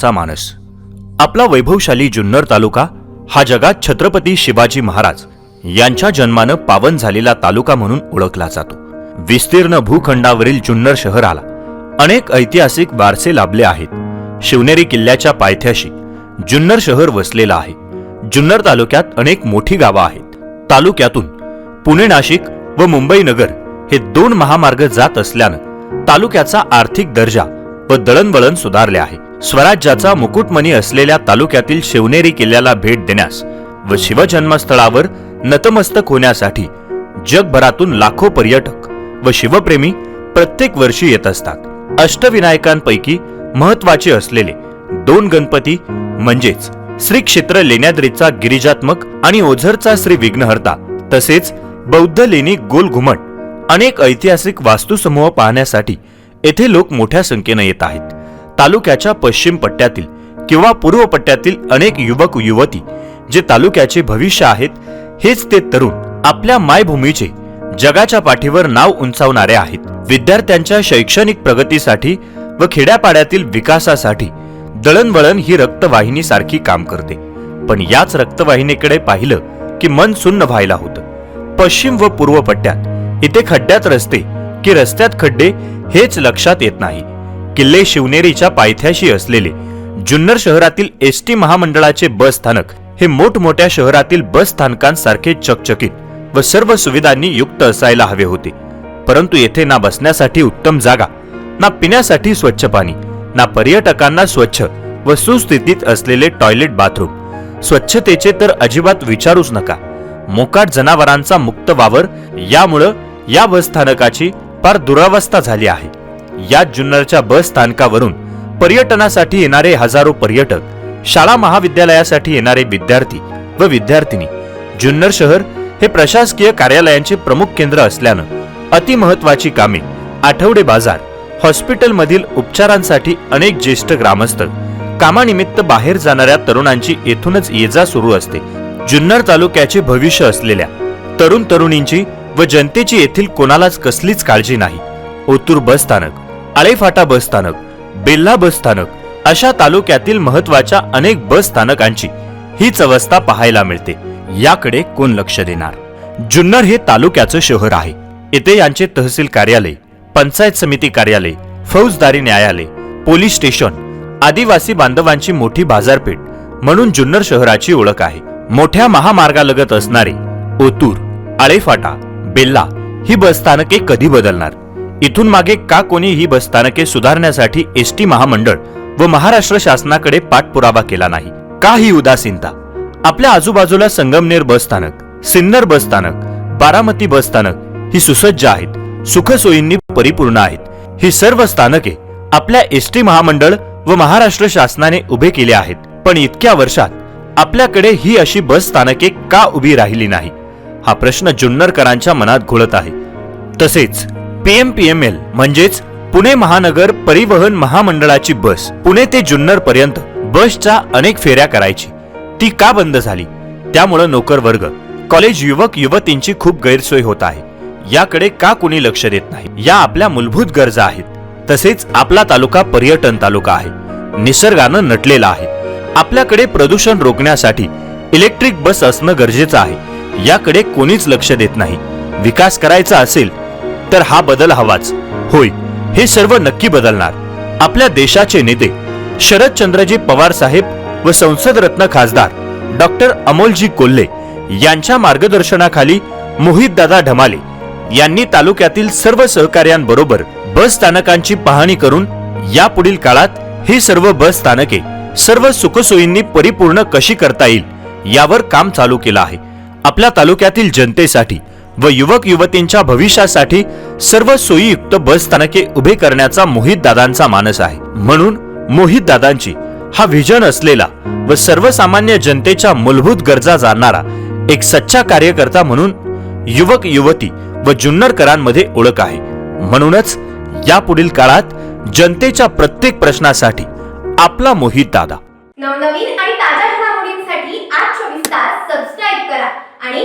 चा मानस. आपला वैभवशाली जुन्नर तालुका हा जगात छत्रपती शिवाजी महाराज यांच्या जन्मानं पावन झालेला तालुका म्हणून ओळखला जातो. विस्तीर्ण भूखंडावरील जुन्नर शहराला अनेक ऐतिहासिक वारसे लाभले आहेत. शिवनेरी किल्ल्याच्या पायथ्याशी जुन्नर शहर वसलेलं आहे. जुन्नर तालुक्यात अनेक मोठी गावं आहेत. तालुक्यातून पुणे नाशिक व मुंबई नगर हे दोन महामार्ग जात असल्यानं तालुक्याचा आर्थिक दर्जा व दळणवळण सुधारले आहे. स्वराज्याचा मुकुटमणी असलेल्या तालुक्यातील शिवनेरी किल्ल्याला भेट देण्यास व शिवजन्मस्थळावर नतमस्तक होण्यासाठी जगभरातून लाखो पर्यटक व शिवप्रेमी प्रत्येक वर्षी येत असतात. अष्टविनायकांपैकी महत्त्वाचे असलेले दोन गणपती म्हणजेच श्री क्षेत्र लेण्याद्रीचा गिरिजात्मक आणि ओझरचा श्री विघ्नहर्ता तसेच बौद्ध लेणी गोल घुमट अनेक ऐतिहासिक वास्तुसमूह पाहण्यासाठी येथे लोक मोठ्या संख्येने येत आहेत. तालुक्याच्या पश्चिम पट्ट्यातील किंवा पूर्व पट्ट्यातील अनेक युवक युवती जे तालुक्याचे भविष्य आहेत हेच ते तरुण आपल्या मायभूमीचे जगाच्या पाठीवर नाव उंचावणारे आहेत. विद्यार्थ्यांच्या शैक्षणिक प्रगतीसाठी व खेड्यापाड्यातील विकासासाठी दळणवळण ही रक्तवाहिनी सारखी काम करते. पण याच रक्तवाहिनीकडे पाहिलं की मन सुन्न व्हायला होतं. पश्चिम व पूर्व पट्ट्यात इथे खड्ड्यात रस्ते की रस्त्यात खड्डे हेच लक्षात येत नाही. किल्ले शिवनेरीच्या पायथ्याशी असलेले. जुन्नर शहरातील एस टी महामंडळाचे बस स्थानक हे मोठमोठ्या शहरातील बस स्थानकांसारखे चकचकीत व सर्व सुविधांनी युक्त असायला हवे होते. परंतु येथे ना बसण्यासाठी उत्तम जागा ना पिण्यासाठी स्वच्छ पाणी ना पर्यटकांना स्वच्छ व सुस्थितीत असलेले टॉयलेट बाथरूम. स्वच्छतेचे तर अजिबात विचारूच नका. मोकाट जनावरांचा मुक्त वावर यामुळं या बस स्थानकाची फार दुरावस्था झाली आहे. या जुन्नरच्या बस स्थानकावरून पर्यटनासाठी येणारे हजारो पर्यटक शाळा महाविद्यालयासाठी येणारे विद्यार्थी व विद्यार्थिनी जुन्नर शहर हे प्रशासकीय कार्यालयांचे प्रमुख केंद्र असल्यानं अतिमहत्वाची कामे आठवडे बाजार हॉस्पिटलमधील उपचारांसाठी अनेक ज्येष्ठ ग्रामस्थ कामानिमित्त बाहेर जाणाऱ्या तरुणांची येथूनच ये जा सुरू असते. जुन्नर तालुक्याचे भविष्य असलेल्या तरुण तरुणींची व जनतेची येथील कोणालाच कसलीच काळजी नाही. ओतूर बस स्थानक आळेफाटा बस स्थानक बेल्ला बस स्थानक अशा तालुक्यातील महत्त्वाच्या अनेक बस स्थानकांची हीच अवस्था पाहायला मिळते. याकडे कोण लक्ष देणार? जुन्नर हे तालुक्याचं शहर आहे. येथे यांचे तहसील कार्यालय पंचायत समिती कार्यालय फौजदारी न्यायालय पोलीस स्टेशन आदिवासी बांधवांची मोठी बाजारपेठ म्हणून जुन्नर शहराची ओळख आहे. मोठ्या महामार्गालगत असणारे ओतूर आळेफाटा बेल्ला ही बसस्थानके कधी बदलणार? इथून मागे का कोणी ही बसस्थानके सुधारण्यासाठी एस टी महामंडळ व महाराष्ट्र शासनाकडे पाठपुरावा केला नाही? का ही उदासीनता? आपल्या आजूबाजूला संगमनेर बसस्थानक सिन्नर बसस्थानक बारामती बसस्थानक ही सुसज्ज आहेत सुखसोयींनी परिपूर्ण आहेत. ही सर्व स्थानके आपल्या एस टी महामंडळ व महाराष्ट्र शासनाने उभे केले आहेत. पण इतक्या वर्षात आपल्याकडे ही अशी बस स्थानके का उभी राहिली नाही? हा प्रश्न जुन्नरकरांच्या मनात घोळत आहे. तसेच पीएमपीएमएल म्हणजेच पुणे महानगर परिवहन महामंडळाची बस पुणे ते जुन्नर पर्यंत बसच्या अनेक फेऱ्या करायची. ती का बंद झाली? त्यामुळं नोकर वर्ग कॉलेज युवक युवतींची खूप गैरसोय होत आहे. याकडे का कुणी लक्ष देत नाही? या आपल्या मूलभूत गरजा आहेत. तसेच आपला तालुका पर्यटन तालुका आहे. निसर्गानं नटलेला आहे. आपल्याकडे प्रदूषण रोखण्यासाठी इलेक्ट्रिक बस असणं गरजेचं आहे. याकडे कोणीच लक्ष देत नाही. विकास करायचा असेल तर हा बदल हवाच. होय हे सर्व नक्की बदलणार. आपल्या देशाचे नेते शरदचंद्रजी पवार साहेब व संसद रत्न खासदार डॉक्टर अमोलजी कोल्हे यांच्या मार्गदर्शनाखाली मोहितदादा ढमाले यांनी तालुक्यातील सर्व सहकार्यांबरोबर बस स्थानकांची पाहणी करून यापुढील काळात ही सर्व बस स्थानके सर्व सुखसोयींनी परिपूर्ण कशी करता येईल यावर काम चालू केलं आहे. आपल्या तालुक्यातील जनतेसाठी व युवक युवतींच्या भविष्यासाठी सर्व सोयीयुक्त बस स्थानके उभे करण्याचा मोहित दादांचा मानस आहे. म्हणून मोहित दादांची हा व्हिजन असलेला व सर्वसामान्य जनतेच्या मूलभूत गरजा जाणणारा एक सच्चा कार्यकर्ता म्हणून युवक युवती व जुन्नरकरांमध्ये ओळख आहे. म्हणूनच यापुढील काळात जनतेच्या प्रत्येक प्रश्नासाठी आपला मोहित दादा. नवनवीन आणि ताज्या घडामोडींसाठी आज चोवीस तास सबस्क्राईब करा आणि